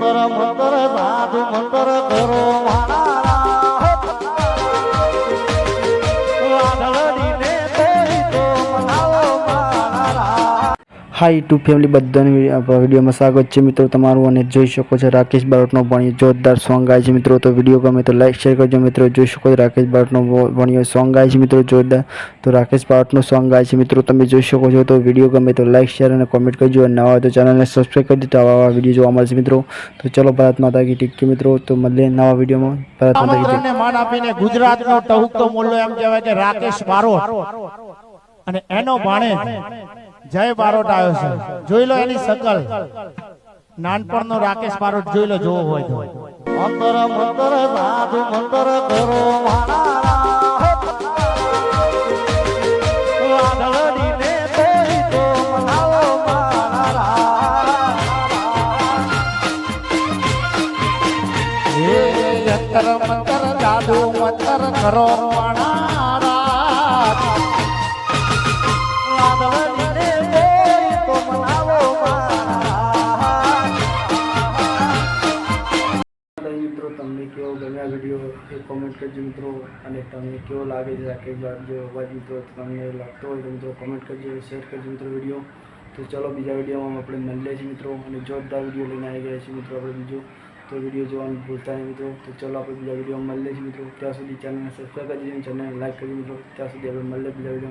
મંતર મંતર સાધુ મંતર high YouTube family બધાને વિડીયોમાં સ્વાગત છે મિત્રો તમારું અને જોઈ શકો છો રાકેશ બારોટનો ભણ્યો, જોરદાર સોંગ ગાય છે મિત્રો. તો વીડિયો ગમે તો લાઈક શેર કરજો મિત્રો. જોઈ શકો છો રાકેશ બારોટનો ભણ્યો સોંગ ગાય છે મિત્રો જોરદાર. તો રાકેશ બારોટનો સોંગ ગાય છે મિત્રો. તમે જોઈ શકો છો તો વીડિયો ગમે તો લાઈક શેર અને કોમેન્ટ કરજો. અને નવા હોય તો ચેનલને સબસ્ક્રાઈબ કરી દીધો આવા આવા વીડિયો જોવા મળશે મિત્રો. તો ચલો ભારત માતા કી ટીકી. મિત્રો, તો મળીએ નવા વિડીયોમાં. ભારત માતા કી. માન આપીને ગુજરાતનો ટહુકતો મોલ્લો એમ કહેવાય કે રાકેશ બારોટ. અને એનો ભાણે જય બારોટ આવ્યો છે. જોઈ લો એની શકલ. નાનપણનો રાકેશ બારોટ જોઈ લો, જોવો હોય તો. કરો માણારા. મિત્રો, તમને કેવો ગમ્યા વીડિયો એ કોમેન્ટ કરજો મિત્રો. અને તમને કેવો લાગે છે રાકેશ બારોટ જો અવાજ મિત્રો તમને લાગતો હોય તો મિત્રો કોમેન્ટ કરજો શેર કરજો મિત્રો વીડિયો તો ચલો, બીજા વિડીયોમાં આપણે મળીએ છીએ મિત્રો. અને જોરદાર વીડિયો લઈને આવી ગયા છીએ મિત્રો આપણે બીજો. તો વીડિયો જોવાનું ભૂલતા નહીં મિત્રો. તો ચલો, આપણે બીજા વિડીયોમાં મળીએ છીએ મિત્રો. ત્યાં સુધી ચેનલને સબસ્ક્રાઈબ કરી દેજો ચેનલને લાઈક કરી મિત્રો. ત્યાં સુધી આપણે મળીએ બીજા વીડિયો